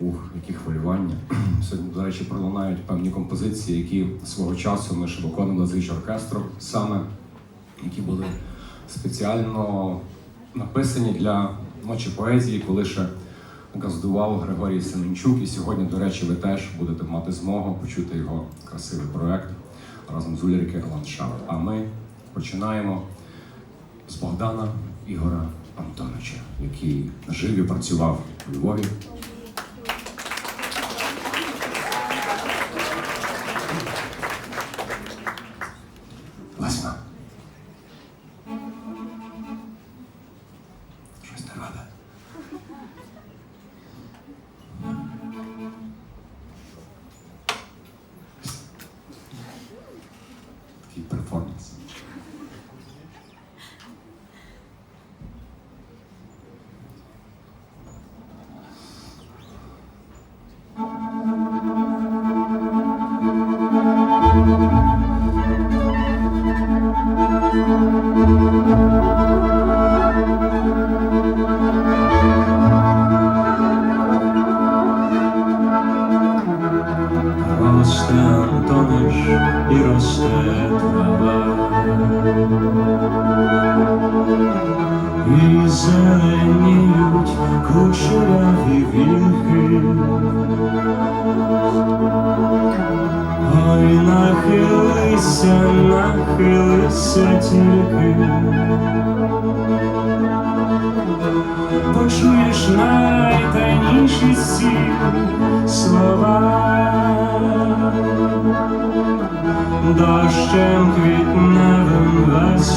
Ух, які хвилювання. Сьогодні, до речі, пролунають певні композиції, які свого часу ми ще виконували з Річ оркестром, саме які були спеціально написані для ночі поезії, коли ще газдував Григорій Семенчук. І сьогодні, до речі, ви теж будете мати змогу почути його красивий проект разом з Ульрики Ландшафт. А ми починаємо з Богдана Ігора Антоновича, який жив і працював у Львові. Лесна. Щось і зеленіють кучеряві віхи. Ой, нахилися, нахилися тільки, почуєш найтайніші сі слова. Дощем квітневим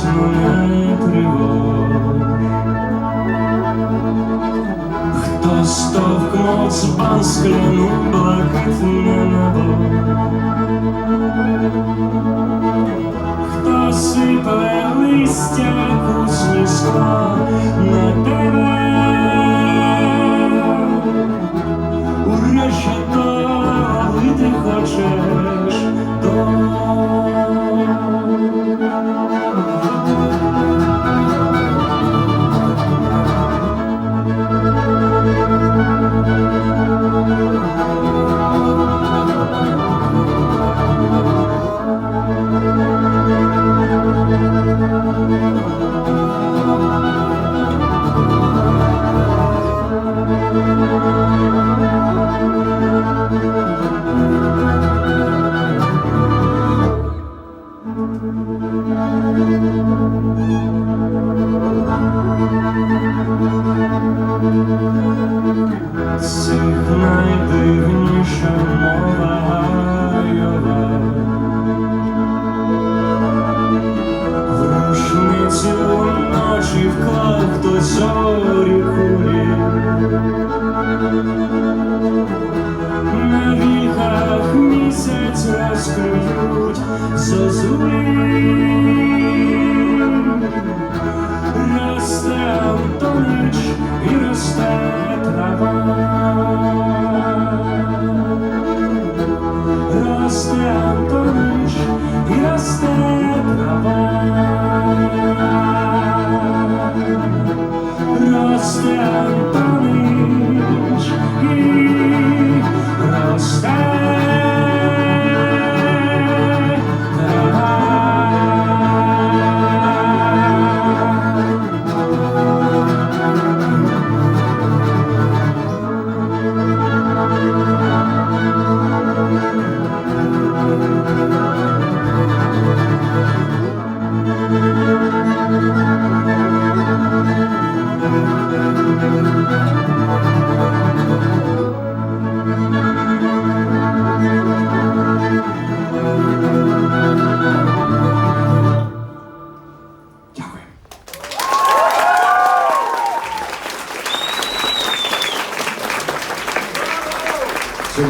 весну не тривож. Хто стовкнув збан скляну небо, хто листя кусні скла Цих найдивніша мова гайова. В рушницю ночі вклав хтось зорі кулі На віхах місяць розкриють зозулі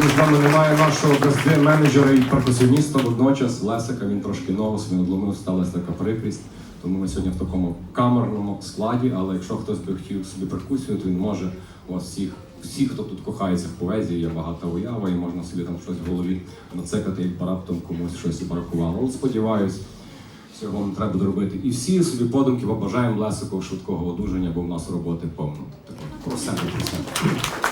Сьогодні з нами немає нашого менеджера і перкусіоніста. Водночас Лесика він трошки ногус, він одломив, сталася така прикрість. Тому ми сьогодні в такому камерному складі. Але якщо хтось би хотів собі перкусію, то він може у вас всіх, всі, хто тут кохається в поезії, є багата уява, і можна собі там щось в голові нацекати, як раптом комусь щось і бракувало. Але сподіваюсь, Цього не треба буде робити. І всі собі подумки побажаємо Лесику швидкого одужання, бо в нас роботи повно. Так, от, про себе, про себе.